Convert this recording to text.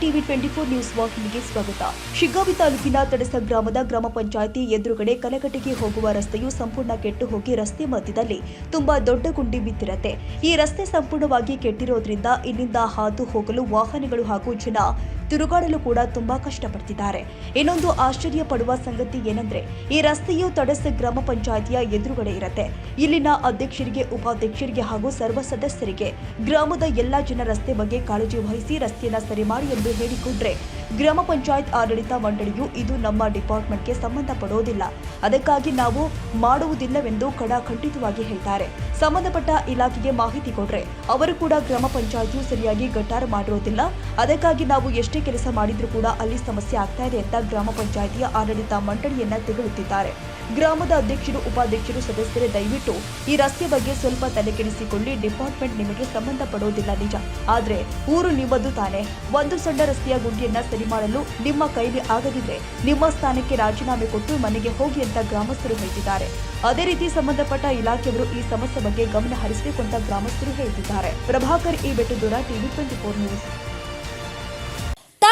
TV twenty four news ವಾಹಿನಿಗೆ ಸ್ವಾಗತ. ಶಿಗ್ಗಾವಿ ತಾಲೂಕಿನ ತಡಸ ಗ್ರಾಮದ ಗ್ರಾಮ ಪಂಚಾಯಿತಿ ಎದುರುಗಡೆ ಕಲಕಟಿಗೆ ಹೋಗುವ ರಸ್ತೆಯು ಸಂಪೂರ್ಣ ಕೆಟ್ಟು ಹೋಗಿ ರಸ್ತೆ ಮಧ್ಯದಲ್ಲಿ ತುಂಬಾ ದೊಡ್ಡ ಗುಂಡಿ ಬಿದ್ದಿರತ್ತೆ. ಈ ರಸ್ತೆ ಸಂಪೂರ್ಣವಾಗಿ ಕೆಟ್ಟಿರೋದ್ರಿಂದ ಇಲ್ಲಿಂದ ಹಾದು ಹೋಗಲು ವಾಹನಗಳು ಹಾಗೂ ಜನ ತಿರುಗಾಡಲು ಕೂಡ ತುಂಬಾ ಕಷ್ಟಪಡ್ತಿದ್ದಾರೆ. ಇನ್ನೊಂದು ಆಶ್ಚರ್ಯ ಪಡುವ ಸಂಗತಿ ಏನಂದ್ರೆ, ಈ ರಸ್ತೆಯು ತಡಸ ಗ್ರಾಮ ಪಂಚಾಯಿತಿಯ ಎದುರುಗಡೆ ಇರುತ್ತೆ. ಇಲ್ಲಿನ ಅಧ್ಯಕ್ಷರಿಗೆ, ಉಪಾಧ್ಯಕ್ಷರಿಗೆ ಹಾಗೂ ಸರ್ವ ಸದಸ್ಯರಿಗೆ ಗ್ರಾಮದ ಎಲ್ಲಾ ಜನ ರಸ್ತೆ ಬಗ್ಗೆ ಕಾಳಜಿ ವಹಿಸಿ ರಸ್ತೆಯನ್ನ ಸರಿ ಮಾಡಿ ಎಂದು ಹೇಳಿಕೊಂಡ್ರೆ ಗ್ರಾಮ ಪಂಚಾಯತ್ ಆಡಳಿತ ಮಂಡಳಿಯು ಇದು ನಮ್ಮ ಡಿಪಾರ್ಟ್ಮೆಂಟ್ಗೆ ಸಂಬಂಧಪಡೋದಿಲ್ಲ. ಅದಕ್ಕಾಗಿ ನಾವು ಮಾಡುವುದಿಲ್ಲವೆಂದು ಕಡಾಖಂಡಿತವಾಗಿ ಹೇಳ್ತಾರೆ. ಸಂಬಂಧಪಟ್ಟ ಇಲಾಖೆಗೆ ಮಾಹಿತಿ ಕೊಡ್ರೆ ಅವರು ಕೂಡ ಗ್ರಾಮ ಪಂಚಾಯತ್ ಸರಿಯಾಗಿ ಗಟಾರ ಮಾಡಿರೋದಿಲ್ಲ. ಅದಕ್ಕಾಗಿ ನಾವು ಎಷ್ಟೇ ಕೆಲಸ ಮಾಡಿದ್ರೂ ಕೂಡ ಅಲ್ಲಿ ಸಮಸ್ಯೆ ಆಗ್ತಾ ಇದೆ ಅಂತ ಗ್ರಾಮ ಪಂಚಾಯತಿಯ ಆಡಳಿತ ಮಂಡಳಿಯನ್ನ ತೆಗಳುತ್ತಿದ್ದಾರೆ ಗ್ರಾಮದ ಅಧ್ಯಕ್ಷರು, ಉಪಾಧ್ಯಕ್ಷರು, ಸದಸ್ಯರೇ, ದಯವಿಟ್ಟು ಈ ರಸ್ತೆ ಬಗ್ಗೆ ಸ್ವಲ್ಪ ತಲೆಕೆಡಿಸಿಕೊಳ್ಳಿ. ಡಿಪಾರ್ಟ್ಮೆಂಟ್ ನಿಮಗೆ ಸಂಬಂಧಪಡೋದಿಲ್ಲ ನಿಜ. ಆದ್ರೆ ಊರು ನಿಮ್ಮದು ತಾನೆ. ಒಂದು ಸಣ್ಣ ರಸ್ತೆಯ ಗುಂಡಿಯನ್ನ ಸರಿ ಮಾಡಲು ನಿಮ್ಮ ಕೈಲಿ ಆಗದಿದ್ರೆ ನಿಮ್ಮ ಸ್ಥಾನಕ್ಕೆ ರಾಜೀನಾಮೆ ಕೊಟ್ಟು ಮನೆಗೆ ಹೋಗಿ ಅಂತ ಗ್ರಾಮಸ್ಥರು ಹೇಳಿದ್ದಾರೆ ಅದೇ ರೀತಿ ಸಂಬಂಧಪಟ್ಟ ಇಲಾಖೆಯವರು ಈ ಸಮಸ್ಯೆ ಬಗ್ಗೆ ಗಮನ ಹರಿಸಬೇಕು ಅಂತ ಗ್ರಾಮಸ್ಥರು ಹೇಳ್ತಿದ್ದಾರೆ. ಪ್ರಭಾಕರ್, ಈ ಬೆಟ್ಟದೂರ ಟಿವಿ ಟ್ವೆಂಟಿ ಫೋರ್ ನ್ಯೂಸ್.